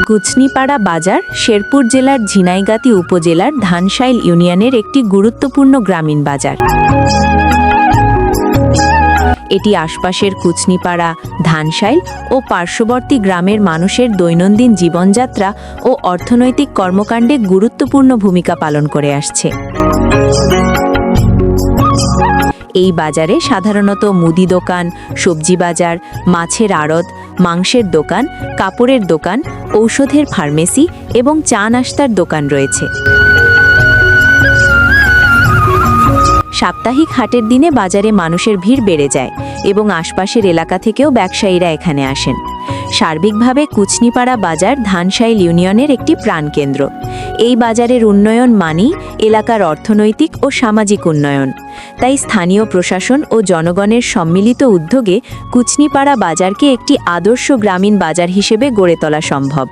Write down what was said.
কুচনিপাড়া বাজার, শেরপুর জেলার ঝিনাইগাতি উপজেলার ধানশাইল ইউনিয়নের একটি গুরুত্বপূর্ণ গ্রামীণ বাজার। এটি আশপাশের কুচনিপাড়া ধানশাইল ও পার্শ্ববর্তী গ্রামের মানুষের দৈনন্দিন জীবনযাত্রা ও অর্থনৈতিক কর্মকাণ্ডে গুরুত্বপূর্ণ ভূমিকা পালন করে আসছে। এই বাজারে সাধারণত মুদি দোকান, সবজি বাজার, মাছের আড়ত, মাংসের দোকান, কাপড়ের দোকান, ঔষধের ফার্মেসি এবং চা নাস্তার দোকান রয়েছে। সাপ্তাহিক হাটের দিনে বাজারে মানুষের ভিড় বেড়ে যায় এবং আশপাশের এলাকা থেকেও ব্যবসায়ীরা এখানে আসেন। সার্বিকভাবে কুচনিপাড়া বাজার ধানসাইল ইউনিয়নের একটি প্রাণকেন্দ্র। এই বাজারের উন্নয়ন মানেই এলাকার অর্থনৈতিক ও সামাজিক উন্নয়ন। তাই স্থানীয় প্রশাসন ও জনগণের সম্মিলিত উদ্যোগে কুচনিপাড়া বাজারকে একটি আদর্শ গ্রামীণ বাজার হিসেবে গড়ে তোলা সম্ভব।